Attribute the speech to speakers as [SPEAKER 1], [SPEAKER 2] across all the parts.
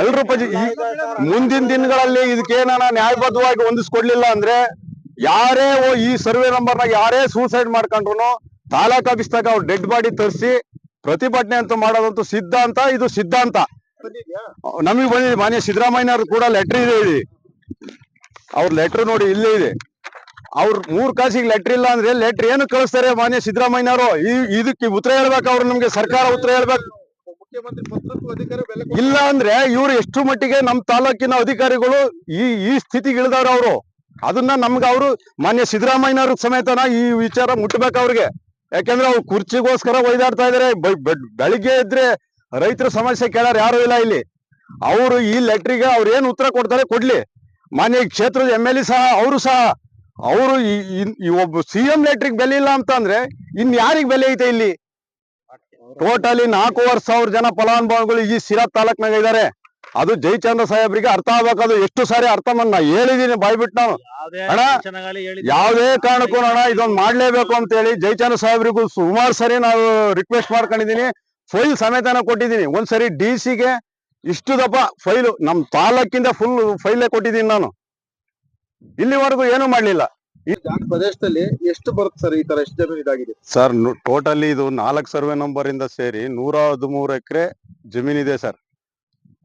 [SPEAKER 1] ಎಲ್ರು ಮುಂದಿನ ದಿನಗಳಲ್ಲಿ ಇದಕ್ಕೇನಾನ ನ್ಯಾಯಬದ್ಧವಾಗಿ ಹೊಂದಿಸ್ಕೊಡ್ಲಿಲ್ಲ ಅಂದ್ರೆ ಯಾರೇ ಈ ಸರ್ವೆ ನಂಬರ್ ನಾಗ ಯಾರೇ ಸೂಸೈಡ್ ಮಾಡ್ಕೊಂಡ್ರು ತಾಲೂಕ್ ಆಫೀಸ್ದಾಗ ಅವ್ರು ಡೆಡ್ ಬಾಡಿ ತರಿಸಿ ಪ್ರತಿಭಟನೆ ಅಂತ ಮಾಡೋದಂತೂ ಸಿದ್ಧಾಂತ, ಇದು ಸಿದ್ಧಾಂತ. ನಮಗೆ ಬಂದಿದೆ ಮಾನ್ಯ ಸಿದ್ದರಾಮಯ್ಯನವ್ರು ಕೂಡ ಲೆಟರ್ ಇದೆ ಇಲ್ಲಿ. ಅವ್ರ ಲೆಟರ್ ನೋಡಿ ಇಲ್ಲೇ ಇದೆ. ಅವ್ರ ಮೂರ್ ಕಾಸಿಗೆ ಲೆಟರ್ ಇಲ್ಲ ಅಂದ್ರೆ ಲೆಟರ್ ಏನು ಕಳಿಸ್ತಾರೆ ಮಾನ್ಯ ಸಿದ್ದರಾಮಯ್ಯ ಅವರು ಇದಕ್ಕೆ ಉತ್ತರ ಹೇಳ್ಬೇಕು ಅವ್ರು ನಮ್ಗೆ, ಸರ್ಕಾರ ಉತ್ತರ ಹೇಳ್ಬೇಕು. ಇಲ್ಲ ಅಂದ್ರೆ ಇವ್ರು ಎಷ್ಟು ಮಟ್ಟಿಗೆ ನಮ್ ತಾಲೂಕಿನ ಅಧಿಕಾರಿಗಳು ಈ ಈ ಸ್ಥಿತಿಗೆ ಇಳಿದವ್ರ ಅವರು. ಅದನ್ನ ನಮ್ಗೆ ಅವರು ಮಾನ್ಯ ಸಿದ್ದರಾಮಯ್ಯನವ್ರ ಸಮೇತನ ಈ ವಿಚಾರ ಮುಟ್ಟಬೇಕು ಅವ್ರಿಗೆ. ಯಾಕಂದ್ರೆ ಅವ್ರು ಕುರ್ಚಿಗೋಸ್ಕರ ಒಯ್ದಾಡ್ತಾ ಇದಾರೆ. ಬೆಳಿಗ್ಗೆ ಇದ್ರೆ ರೈತರ ಸಮಸ್ಯೆ ಕೇಳಾರ ಯಾರು ಇಲ್ಲ ಇಲ್ಲಿ. ಅವರು ಈ ಲೆಟ್ರಿಗೆ ಅವ್ರು ಏನ್ ಉತ್ತರ ಕೊಡ್ತಾರೆ ಕೊಡ್ಲಿ. ಮಾನ್ಯ ಕ್ಷೇತ್ರದ ಎಂ ಎಲ್ ಎ ಸಹ, ಅವರು ಸಹ, ಅವರು ಈ ಒಬ್ಬ ಸಿ ಎಂ ಲೆಟ್ರಿಗೆ ಬೆಲೆ ಇಲ್ಲ ಅಂತ ಅಂದ್ರೆ ಇನ್ ಯಾರಿಗ್ ಬೆಲೆ ಐತೆ ಇಲ್ಲಿ? ಟೋಟಲಿ ನಾಲ್ಕೂವರೆ ಸಾವಿರ ಜನ ಫಲಾನುಭವಿಗಳು ಈ ಸಿರಾ ತಾಲೂಕ್ನಾಗ ಇದಾರೆ. ಅದು ಜಯಚಂದ್ರ ಸಾಹೇಬ್ರಿಗೆ ಅರ್ಥ ಆಗ್ಬೇಕು. ಅದು ಎಷ್ಟು ಸಾರಿ ಅರ್ಥ ಮಾಡ ನಾ ಹೇಳಿದೀನಿ ಬಾಯ್ಬಿಟ್ಟು ನಾನು. ಅಣ್ಣ, ಯಾವುದೇ ಕಾರಣಕ್ಕೂ ಅಣ್ಣ ಇದೊಂದು ಮಾಡ್ಲೇಬೇಕು ಅಂತ ಹೇಳಿ ಜಯಚಂದ್ರ ಸಾಹೇಬ್ರಿಗೂ ಸುಮಾರು ಸರಿ ನಾವು ರಿಕ್ವೆಸ್ಟ್ ಮಾಡ್ಕೊಂಡಿದೀನಿ. ಫೈಲ್ ಸಮೇತನ ಕೊಟ್ಟಿದ್ದೀನಿ ಒಂದ್ಸರಿ ಡಿ ಸಿಗೆ ಇಷ್ಟು ದಪ್ಪ ಫೈಲು ನಮ್ ತಾಲೂಕಿಂದ ಫುಲ್ ಫೈಲೇ ಕೊಟ್ಟಿದ್ದೀನಿ ನಾನು. ಇಲ್ಲಿವರೆಗೂ ಏನು ಮಾಡ್ಲಿಲ್ಲ.
[SPEAKER 2] ಈ ಪ್ರದೇಶದಲ್ಲಿ ಎಷ್ಟು ಬರುತ್ತೆ ಸರ್ ಈ ತರ ಎಷ್ಟು ಜನ ಇದಾಗಿದೆ?
[SPEAKER 1] ಸರ್ ಟೋಟಲಿ ಇದು ನಾಲ್ಕು ಸರ್ವೆ ನಂಬರ್ ಇಂದ ಸೇರಿ ನೂರ ಹದಿಮೂರು ಎಕರೆ ಜಮೀನಿದೆ ಸರ್.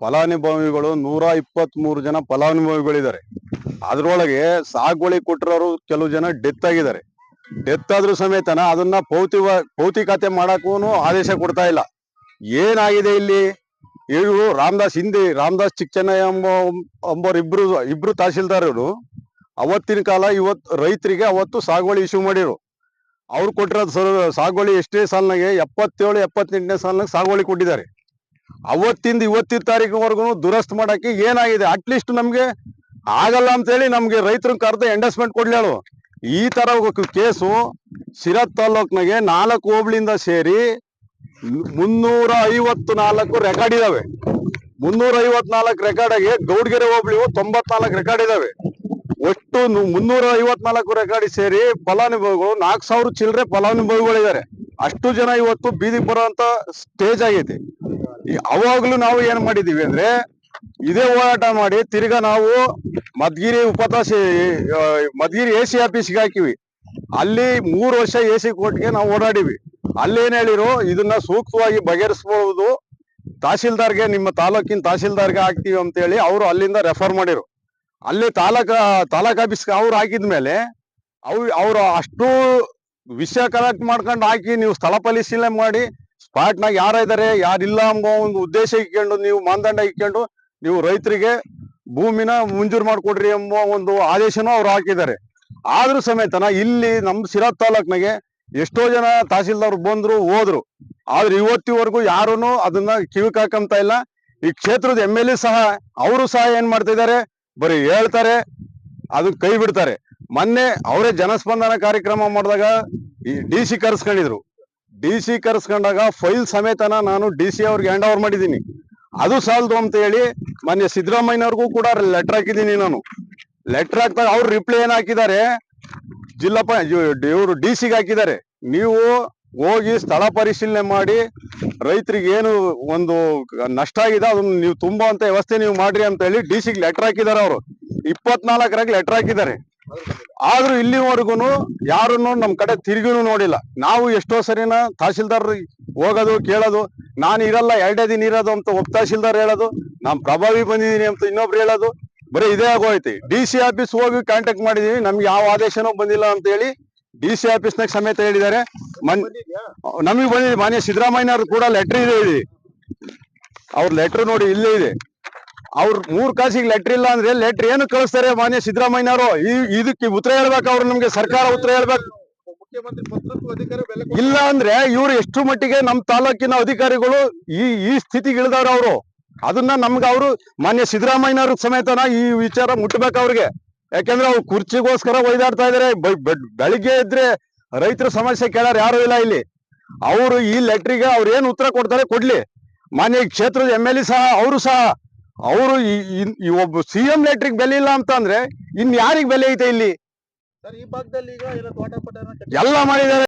[SPEAKER 1] ಫಲಾನುಭವಿಗಳು ನೂರ ಇಪ್ಪತ್ತ್ ಮೂರು ಜನ ಫಲಾನುಭವಿಗಳಿದ್ದಾರೆ. ಅದ್ರೊಳಗೆ ಸಾಗುವಳಿ ಕೊಟ್ಟಿರೋರು ಕೆಲವು ಜನ ಡೆತ್ ಆಗಿದ್ದಾರೆ. ಡೆತ್ ಆದ್ರೂ ಸಮೇತನ ಅದನ್ನ ಪೌತಿ ಪೌತಿಕತೆ ಮಾಡಕ್ಕೂ ಆದೇಶ ಕೊಡ್ತಾ ಇಲ್ಲ. ಏನಾಗಿದೆ ಇಲ್ಲಿ? ಇವರು ರಾಮದಾಸ್ ಹಿಂದಿ, ರಾಮದಾಸ್ ಚಿಕ್ಕಚನ್ನ ಎಂಬ ಎಂಬರ್ ಇಬ್ರು ಇಬ್ರು ತಹಶೀಲ್ದಾರರು ಅವತ್ತಿನ ಕಾಲ ಇವತ್ತು ರೈತರಿಗೆ ಅವತ್ತು ಸಾಗುವಳಿ ಇಶ್ಯೂ ಮಾಡಿರು. ಅವ್ರು ಕೊಟ್ಟಿರೋದು ಸರ್ ಸಾಗುವಳಿ ಎಷ್ಟೇ ಸಾಲಿನಾಗೆ ಎಪ್ಪತ್ತೇಳು, ಎಪ್ಪತ್ತೆಂಟನೇ ಸಾಲಿನಾಗ ಸಾಗುವಳಿ ಕೊಟ್ಟಿದ್ದಾರೆ. ಅವತ್ತಿಂದ ಇವತ್ತಿನ ತಾರೀಕುವರೆಗೂ ದುರಸ್ತ್ ಮಾಡೋಕ್ಕೆ ಏನಾಗಿದೆ? ಅಟ್ಲೀಸ್ಟ್ ನಮಗೆ ಆಗಲ್ಲ ಅಂತೇಳಿ ನಮಗೆ ರೈತರು ಕರೆದು ಎಂಡಸ್ಮೆಂಟ್ ಕೊಡ್ಲೇಳು ಈ ಥರ ಕೇಸು ಸಿರತ್ ತಾಲೂಕ್ನಾಗೆ ನಾಲ್ಕು ಹೋಬಳಿಂದ ಸೇರಿ ಮುನ್ನೂರ ಐವತ್ತು ನಾಲ್ಕು ರೆಕಾರ್ಡ್ ಇದಾವೆ. ಮುನ್ನೂರ ಐವತ್ನಾಲ್ಕು ರೆಕಾರ್ಡ್ ಆಗಿ ಗೌಡ್ಗೆರೆ ಹೋಬಳಿವು ತೊಂಬತ್ನಾಲ್ಕು ರೆಕಾರ್ಡ್ ಇದಾವೆ. ಒಟ್ಟು ಮುನ್ನೂರ ಐವತ್ನಾಲ್ಕು ರೆಕಾರ್ಡಿ ಸೇರಿ ಫಲಾನುಭವಿಗಳು, ನಾಲ್ಕು ಸಾವಿರ ಚಿಲ್ಲರೆ ಫಲಾನುಭವಿಗಳಿದ್ದಾರೆ. ಅಷ್ಟು ಜನ ಇವತ್ತು ಬೀದಿ ಬರುವಂತ ಸ್ಟೇಜ್ ಆಗೈತಿ. ಅವಾಗ್ಲೂ ನಾವು ಏನ್ ಮಾಡಿದೀವಿ ಅಂದ್ರೆ, ಇದೇ ಹೋರಾಟ ಮಾಡಿ ತಿರ್ಗಾ ನಾವು ಮದ್ಗಿರಿ ಉಪತಾಸಿ ಮದ್ಗಿರಿ ಎ ಸಿ ಆಫೀಸ್ಗೆ ಹಾಕಿವಿ. ಅಲ್ಲಿ ಮೂರು ವರ್ಷ ಎ ಸಿ ಕೋರ್ಟ್ಗೆ ನಾವು ಓಡಾಡಿವಿ. ಅಲ್ಲಿ ಏನ್ ಹೇಳಿರು, ಇದನ್ನ ಸೂಕ್ತವಾಗಿ ಬಗೆಹರಿಸಬಹುದು ತಹಸೀಲ್ದಾರ್ಗೆ ನಿಮ್ಮ ತಾಲೂಕಿನ ತಹಶೀಲ್ದಾರ್ಗೆ ಹಾಕ್ತಿವಿ ಅಂತ ಹೇಳಿ ಅವರು ಅಲ್ಲಿಂದ ರೆಫರ್ ಮಾಡಿರು. ಅಲ್ಲಿ ತಾಲೂಕ, ತಾಲೂಕ್ ಆಫೀಸ್ಗೆ ಅವ್ರು ಹಾಕಿದ್ಮೇಲೆ ಅವ್ ಅವರು ಅಷ್ಟು ವಿಷಯ ಕಲೆಕ್ಟ್ ಮಾಡ್ಕೊಂಡು ಹಾಕಿ ನೀವು ಸ್ಥಳ ಪರಿಶೀಲನೆ ಮಾಡಿ ಸ್ಪಾಟ್ನಾಗ ಯಾರ ಇದ್ದಾರೆ ಯಾರಿಲ್ಲ ಅಂಬೋ ಒಂದು ಉದ್ದೇಶ ಇಟ್ಕೊಂಡು ನೀವು ಮಾನದಂಡ ಇಟ್ಕೊಂಡು ನೀವು ರೈತರಿಗೆ ಭೂಮಿನ ಮಂಜೂರು ಮಾಡಿಕೊಡ್ರಿ ಎಂಬ ಒಂದು ಆದೇಶನೂ ಅವ್ರು ಹಾಕಿದ್ದಾರೆ. ಆದ್ರೂ ಸಮೇತನ ಇಲ್ಲಿ ನಮ್ಮ ಸಿರಾ ತಾಲೂಕ್ನಾಗೆ ಎಷ್ಟೋ ಜನ ತಹಸೀಲ್ದಾರ್ ಬಂದ್ರು, ಹೋದ್ರು. ಆದ್ರೆ ಇವತ್ತಿವರೆಗೂ ಯಾರೂನು ಅದನ್ನ ಕಿವಿ ಕಾಕಂತ ಇಲ್ಲ. ಈ ಕ್ಷೇತ್ರದ ಎಂ ಎಲ್ ಎ ಸಹ, ಅವರು ಸಹ ಏನ್ ಮಾಡ್ತಾ ಇದಾರೆ ಬರೀ ಹೇಳ್ತಾರೆ, ಅದು ಕೈ ಬಿಡ್ತಾರೆ. ಮೊನ್ನೆ ಅವರೇ ಜನಸ್ಪಂದನ ಕಾರ್ಯಕ್ರಮ ಮಾಡಿದಾಗ ಡಿ ಸಿ ಕರ್ಸ್ಕೊಂಡಿದ್ರು. ಡಿ ಸಿ ಕರ್ಸ್ಕೊಂಡಾಗ ಫೈಲ್ ಸಮೇತನ ನಾನು ಡಿ ಸಿ ಅವ್ರಿಗೆ ಹ್ಯಾಂಡ್ ಓವರ್ ಮಾಡಿದ್ದೀನಿ. ಅದು ಸಾಲದು ಅಂತ ಹೇಳಿ ಮೊನ್ನೆ ಸಿದ್ದರಾಮಯ್ಯನವ್ರಿಗೂ ಕೂಡ ಲೆಟರ್ ಹಾಕಿದ್ದೀನಿ ನಾನು. ಲೆಟರ್ ಹಾಕ್ದಾಗ ಅವ್ರು ರಿಪ್ಲೈ ಏನ್ ಹಾಕಿದ್ದಾರೆ, ಜಿಲ್ಲಾ ಇವರು ಡಿ ಸಿಗೆ ಹಾಕಿದ್ದಾರೆ. ನೀವು ಹೋಗಿ ಸ್ಥಳ ಪರಿಶೀಲನೆ ಮಾಡಿ ರೈತರಿಗೆ ಏನು ಒಂದು ನಷ್ಟ ಆಗಿದೆ ಅದನ್ನ ನೀವು ತುಂಬುವಂತ ವ್ಯವಸ್ಥೆ ನೀವು ಮಾಡ್ರಿ ಅಂತ ಹೇಳಿ ಡಿ ಸಿಗೆ ಲೆಟರ್ ಹಾಕಿದ್ದಾರೆ ಅವರು. ಇಪ್ಪತ್ನಾಲ್ಕರಾಗ ಲೆಟರ್ ಹಾಕಿದ್ದಾರೆ. ಆದ್ರೂ ಇಲ್ಲಿವರೆಗೂ ಯಾರನ್ನು ನಮ್ಮ ಕಡೆ ತಿರುಗಿನೂ ನೋಡಿಲ್ಲ. ನಾವು ಎಷ್ಟೋ ಸರಿನ ತಹಶೀಲ್ದಾರ್ ಹೋಗೋದು, ಕೇಳೋದು, ನಾನು ಇರಲ್ಲ, ಎರಡೇ ದಿನ ಇರೋದು ಅಂತ ಒಬ್ಬ ತಹಶೀಲ್ದಾರ್ ಹೇಳೋದು, ನಾನು ಪ್ರಭಾವಿ ಬಂದಿದ್ದೀನಿ ಅಂತ ಇನ್ನೊಬ್ರು ಹೇಳೋದು, ಬರೀ ಇದೇ ಆಗೋಯ್ತಿ. ಡಿ ಸಿ ಆಫೀಸ್ ಹೋಗಿ ಕಾಂಟ್ಯಾಕ್ಟ್ ಮಾಡಿದೀವಿ ನಮ್ಗೆ ಯಾವ ಆದೇಶನೂ ಬಂದಿಲ್ಲ ಅಂತ ಹೇಳಿ ಡಿ ಸಿ ಆಫೀಸ್ನಾಗ ಸಮೇತ ಹೇಳಿದ್ದಾರೆ. ನಮಗೆ ಬಂದಿದೆ. ಮಾನ್ಯ ಸಿದ್ದರಾಮಯ್ಯನವ್ರು ಕೂಡ ಲೆಟರ್ ಇದೆ ಇಲ್ಲಿ. ಅವ್ರ ಲೆಟರ್ ನೋಡಿ ಇಲ್ಲೇ ಇದೆ. ಅವ್ರ ಮೂರ್ ಕಾಸಿಗೆ ಲೆಟರ್ ಇಲ್ಲ ಅಂದ್ರೆ ಲೆಟರ್ ಏನು ಕಳಿಸ್ತಾರೆ ಮಾನ್ಯ ಸಿದ್ದರಾಮಯ್ಯ ಅವರು ಇದಕ್ಕೆ ಉತ್ತರ ಹೇಳ್ಬೇಕು ಅವ್ರು ನಮ್ಗೆ ಸರ್ಕಾರ ಉತ್ತರ ಹೇಳ್ಬೇಕು. ಇಲ್ಲ ಅಂದ್ರೆ ಇವ್ರು ಎಷ್ಟು ಮಟ್ಟಿಗೆ ನಮ್ ತಾಲೂಕಿನ ಅಧಿಕಾರಿಗಳು ಈ ಈ ಸ್ಥಿತಿಗೆ ಇಳಿದವ್ರ ಅವರು. ಅದನ್ನ ನಮ್ಗೆ ಅವರು ಮಾನ್ಯ ಸಿದ್ದರಾಮಯ್ಯನವ್ರ ಸಮೇತನ ಈ ವಿಚಾರ ಮುಟ್ಬೇಕು ಅವ್ರಿಗೆ. ಯಾಕಂದ್ರೆ ಅವ್ರು ಕುರ್ಚಿಗೋಸ್ಕರ ಒಯ್ದಾಡ್ತಾ ಇದಾರೆ. ಬೆಳಿಗ್ಗೆ ಇದ್ರೆ ರೈತರ ಸಮಸ್ಯೆ ಕೇಳಾರ ಯಾರು ಇಲ್ಲ ಇಲ್ಲಿ. ಅವರು ಈ ಲೆಟ್ರಿಗೆ ಅವ್ರು ಏನು ಉತ್ತರ ಕೊಡ್ತಾರೆ ಕೊಡ್ಲಿ. ಮಾನ್ಯ ಈ ಕ್ಷೇತ್ರದ ಎಂ ಎಲ್ ಎ ಸಹ ಅವರು ಸಹ ಅವರು ಈ ಒಬ್ಬ ಸಿ ಎಂ ಲೆಟ್ರಿಗೆ ಬೆಲೆ ಇಲ್ಲ ಅಂತ ಅಂದ್ರೆ ಇನ್ ಯಾರಿಗ್ ಬೆಲೆ ಐತೆ ಇಲ್ಲಿ? ಎಲ್ಲ ಮಾಡಿದ್ದಾರೆ.